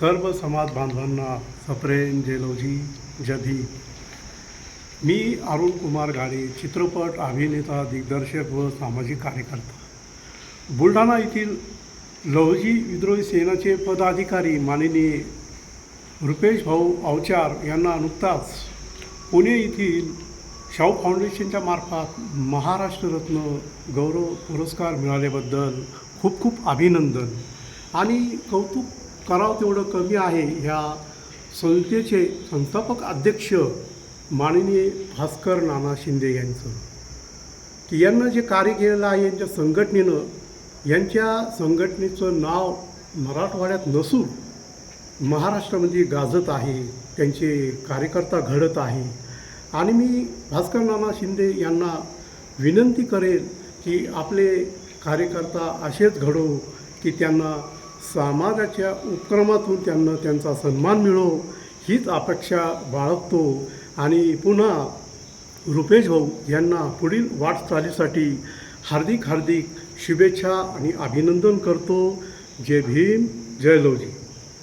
सर्व समाज बांधवांना सप्रेम जेलोजी जधी. मी अरुण कुमार गाडे चित्रपट अभिनेता दिग्दर्शक व सामाजिक कार्यकर्ता. बुलढाणा येथील लवजी विद्रोही सेनाचे पदाधिकारी माननीय रुपेश भाऊ अवचार यांना नुकताच पुणे येथील शाहू फाउंडेशनच्या मार्फत महाराष्ट्ररत्न गौरव पुरस्कार मिळाल्याबद्दल खूप खूप अभिनंदन आणि कौतुक करावं तेवढं कमी आहे. ह्या संस्थेचे संस्थापक अध्यक्ष माननीय भास्कर नाना शिंदे यांचं. की यांना जे कार्य केलेलं आहे यांच्या संघटनेनं यांच्या संघटनेचं नाव मराठवाड्यात नसून महाराष्ट्रामध्ये गाजत आहे त्यांचे कार्यकर्ता घडत आहे. आणि मी भास्कर नाना शिंदे यांना विनंती करेन की आपले कार्यकर्ता असेच घडो की त्यांना समाजाच्या उपक्रमातून त्यांना त्यांचा सन्मान मिळो हीच अपेक्षा बाळगतो. आणि पुन्हा रुपेश भाऊ यांना पुढील वाटचालीसाठी हार्दिक हार्दिक शुभेच्छा आणि अभिनंदन करतो. जय भीम जय लवजी